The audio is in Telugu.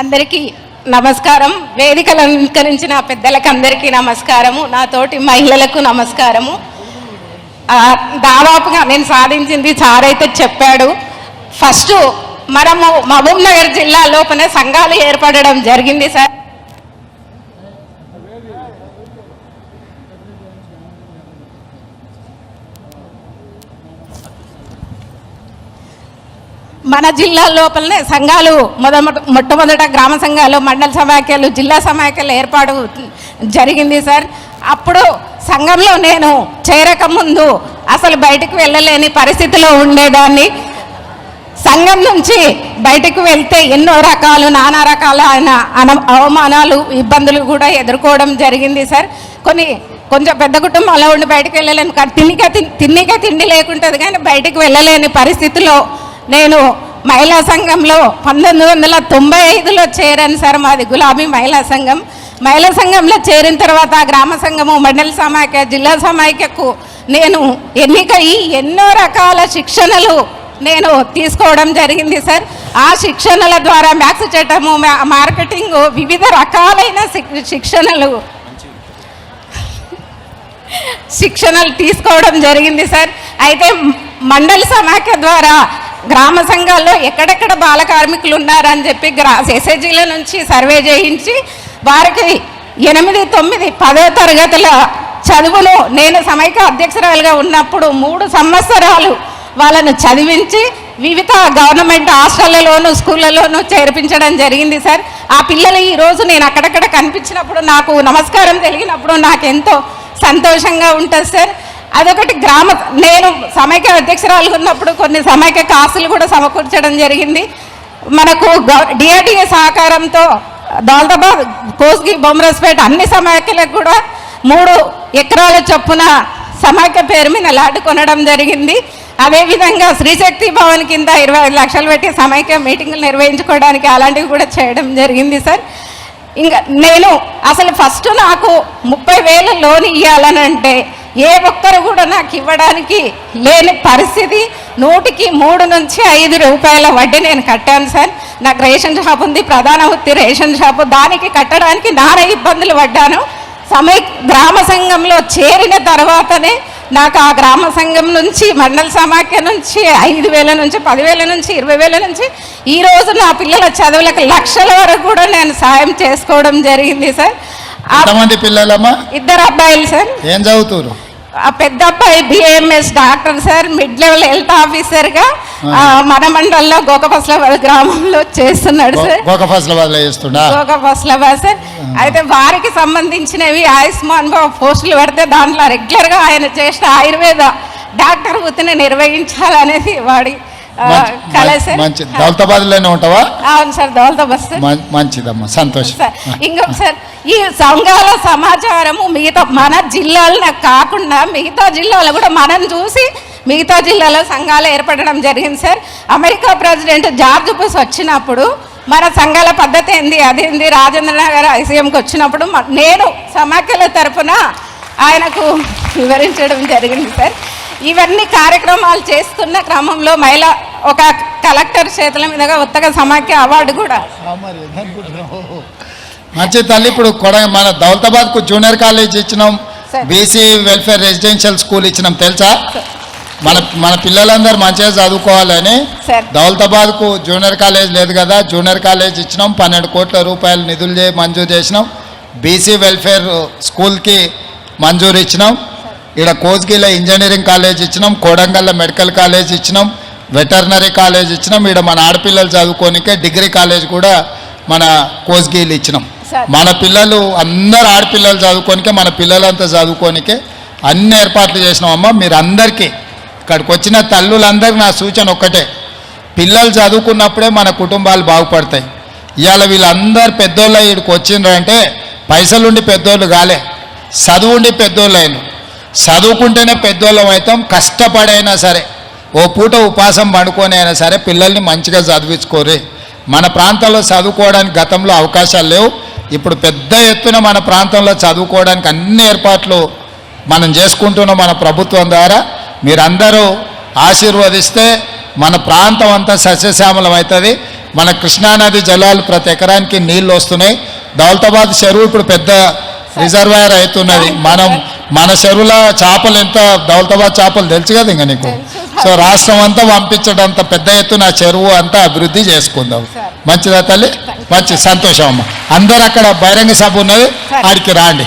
అందరికీ నమస్కారం. వేదికలు అలంకరించిన పెద్దలకు అందరికీ నమస్కారము. నా తోటి మహిళలకు నమస్కారము. దాదాపుగా నేను సాధించింది సార్ అయితే చెప్పాడు. ఫస్ట్ మనము మహబూబ్ నగర్ జిల్లా లోపల సంఘాలు ఏర్పడడం జరిగింది సార్. మన జిల్లా లోపలనే సంఘాలు మొద మొట్టమొదట గ్రామ సంఘాలు మండల సమాఖ్యలు జిల్లా సమాఖ్యలు ఏర్పాటు జరిగింది సార్. అప్పుడు సంఘంలో నేను చేరకముందు అసలు బయటకు వెళ్ళలేని పరిస్థితిలో ఉండేదాన్ని. సంఘం నుంచి బయటకు వెళ్తే ఎన్నో రకాలు నానా రకాలైన అన అవమానాలు ఇబ్బందులు కూడా ఎదుర్కోవడం జరిగింది సార్. కొన్ని కొంచెం పెద్ద కుటుంబంలో ఉండి బయటకు వెళ్ళలేను కానీ తిన్నిక తిండిగా తిండి లేకుంటుంది కానీ బయటకు వెళ్ళలేని పరిస్థితిలో నేను మహిళా సంఘంలో పంతొమ్మిది వందల తొంభై ఐదులో చేరాను సార్ మాది గులాబీ మహిళా సంఘం. మహిళా సంఘంలో చేరిన తర్వాత గ్రామ సంఘము మండల సమాఖ్య జిల్లా సమాఖ్యకు నేను ఎన్నికయి ఎన్నో రకాల శిక్షణలు నేను తీసుకోవడం జరిగింది సార్. ఆ శిక్షణల ద్వారా మ్యాథ్స్ చట్టము మార్కెటింగ్ వివిధ రకాలైన శిక్షణలు శిక్షణలు తీసుకోవడం జరిగింది సార్. అయితే మండలి సమాఖ్య ద్వారా గ్రామ సంఘాల్లో ఎక్కడెక్కడ బాల కార్మికులు ఉన్నారని చెప్పి గ్రా ఎస్ఎస్జీల నుంచి సర్వే చేయించి వారికి ఎనిమిది తొమ్మిది పదో తరగతుల చదువును నేను సమైక అధ్యక్షురాలుగా ఉన్నప్పుడు మూడు సంవత్సరాలు వాళ్ళను చదివించి వివిధ గవర్నమెంట్ హాస్టళ్ళలోనూ స్కూళ్ళలోనూ చేర్పించడం జరిగింది సార్. ఆ పిల్లలు ఈరోజు నేను అక్కడక్కడ కనిపించినప్పుడు నాకు నమస్కారం తెలిగినప్పుడు ఎంతో సంతోషంగా ఉంటుంది సార్. అదొకటి గ్రామ నేను సమైక్య అధ్యక్షురాలు ఉన్నప్పుడు కొన్ని సమైక్య కాసులు కూడా సమకూర్చడం జరిగింది. మనకు డిఆర్డిఏ సహకారంతో దౌలతాబాద్ కోస్గి బొమ్మరస్పేట అన్ని సమైక్యలకు కూడా మూడు ఎకరాల చొప్పున సమైక్య పేరు మీద లాడ్ కొనడం జరిగింది. అదేవిధంగా శ్రీశక్తి భవన్ కింద ఇరవై ఐదు లక్షలు పెట్టి సమైక్య మీటింగులు నిర్వహించుకోవడానికి అలాంటివి కూడా చేయడం జరిగింది సార్. ఇంకా నేను అసలు ఫస్ట్ నాకు ముప్పై వేల లోన్ ఇవ్వాలనంటే ఏ ఒక్కరు కూడా నాకు ఇవ్వడానికి లేని పరిస్థితి. నూటికి మూడు నుంచి ఐదు రూపాయల వడ్డీ నేను కట్టాను సార్. నాకు రేషన్ షాప్ ఉంది ప్రధాన వృత్తి రేషన్ షాపు. దానికి కట్టడానికి నానా ఇబ్బందులు పడ్డాను. సమయ గ్రామ సంఘంలో చేరిన తర్వాతనే నాకు ఆ గ్రామ సంఘం నుంచి మండల సమాఖ్య నుంచి ఐదు వేల నుంచి పదివేల నుంచి ఇరవై వేల నుంచి ఈ రోజు నా పిల్లల చదువులకు లక్షల వరకు కూడా నేను సాయం చేసుకోవడం జరిగింది సార్. ఎంతమంది పిల్లలమ్మా? ఇద్దరు అబ్బాయిలు సార్. ఏం చదువుతురు ఆ పెద్ద అబ్బాయి BAMS doctor sir mid level health ఆఫీసర్గా ఆ, మన మండలంలో గోకపస్ల గ్రామంలో చేస్తున్నాడు సార్. ఒక ఫసల వదిలే చేస్తుండా? గోకపస్లాబాద్ సార్. అయితే వారికి సంబంధించినవి ఆయుష్మాన్ భవ పోస్టులు పెడితే దాంట్లో రెగ్యులర్గా ఆయన చేసిన ఆయుర్వేద డాక్టర్ వృత్తిని నిర్వహించాలనేది వాడి ఆ, మంచి- కళ సార్ మంచి దౌలతాబాద్లోనే ఉంటావా? అవును సార్ దౌలతాబాద్. మంచిదమ్మా సంతోషం. ఇంకొక సార్ ఈ సంఘాల సమాచారము మిగతా మన జిల్లాలనే కాకుండా మిగతా జిల్లాలో కూడా మనం చూసి మిగతా జిల్లాలో సంఘాలు ఏర్పడడం జరిగింది sir. America president George Bush వచ్చినప్పుడు మన సంఘాల పద్ధతి ఏంది అదేంది రాజేంద్ర నగర్ ఐసీఎంకి వచ్చినప్పుడు నేను సమాఖ్యల తరపున ఆయనకు వివరించడం జరిగింది సార్. ఇవన్నీ కార్యక్రమాలు చేస్తున్న క్రమంలో మహిళ ఒక కలెక్టర్ చేతుల మీదుగా ఉత్తగ సమాఖ్య అవార్డు కూడా. మంచి తల్లి ఇప్పుడు కొడ మన దౌలతాబాద్కు జూనియర్ కాలేజ్ ఇచ్చినాం. బీసీ వెల్ఫేర్ రెసిడెన్షియల్ స్కూల్ ఇచ్చినాం తెలుసా? మన మన పిల్లలందరూ మంచిగా చదువుకోవాలని సార్. దౌలతాబాద్కు జూనియర్ కాలేజ్ లేదు కదా జూనియర్ కాలేజ్ ఇచ్చినాం. పన్నెండు కోట్ల రూపాయలు నిధులు చే- మంజూరు చేసినాం. బీసీ వెల్ఫేర్ స్కూల్కి మంజూరు ఇచ్చినాం. ఇక్కడ కోజ్గిలో ఇంజనీరింగ్ కాలేజ్ ఇచ్చినాం కోడంగల్లో మెడికల్ కాలేజ్ ఇచ్చినాం. వెటర్నరీ కాలేజ్ ఇచ్చినాం. ఇక్కడ మన ఆడపిల్లలు చదువుకోనికే డిగ్రీ కాలేజ్ కూడా మన కోజ్గిలు ఇచ్చినాం. మన పిల్లలు అందరు ఆడపిల్లలు చదువుకోనికే మన పిల్లలంతా చదువుకోనికే అన్ని ఏర్పాట్లు చేసినామమ్మా మీరు అందరికీ ఇక్కడికి వచ్చిన తల్లులందరికీ నా సూచన ఒక్కటే. పిల్లలు చదువుకున్నప్పుడే మన కుటుంబాలు బాగుపడతాయి. ఇవాళ వీళ్ళందరు పెద్దోళ్ళు ఇక్కడికి వచ్చిండ్రంటే పైసలుండి పెద్దోళ్ళు కాలే. చదువుండి పెద్దోళ్ళు అయిన చదువుకుంటేనే పెద్దోళ్ళం అవుతాం. కష్టపడైనా సరే. ఓ పూట ఉపాసం పండుకొని అయినా సరే పిల్లల్ని మంచిగా చదివించుకోరే. మన ప్రాంతంలో చదువుకోవడానికి గతంలో అవకాశాలు లేవు. ఇప్పుడు పెద్ద ఎత్తున మన ప్రాంతంలో చదువుకోవడానికి అన్ని ఏర్పాట్లు మనం చేసుకుంటున్నాం మన ప్రభుత్వం ద్వారా మీరందరూ ఆశీర్వదిస్తే మన ప్రాంతం అంతా సస్యశ్యామలం అవుతుంది. మన కృష్ణానది జలాలు ప్రతి ఎకరానికి నీళ్ళు వస్తున్నాయి. దౌలతాబాద్ చెరువు ఇప్పుడు పెద్ద రిజర్వాయర్ అవుతున్నది. మనం మన చెరువుల చేపలు ఎంత దౌలతాబాద్ చేపలు తెలుసు కదా ఇంకా నీకు? సో రాష్ట్రం అంతా పంపించడంత పెద్ద ఎత్తున చెరువు అంతా అభివృద్ధి చేసుకుందాం. మంచిదా తల్లి? మంచి సంతోషం అమ్మ. అందరు అక్కడ బహిరంగ సభ ఉన్నది ఆడికి రాండి.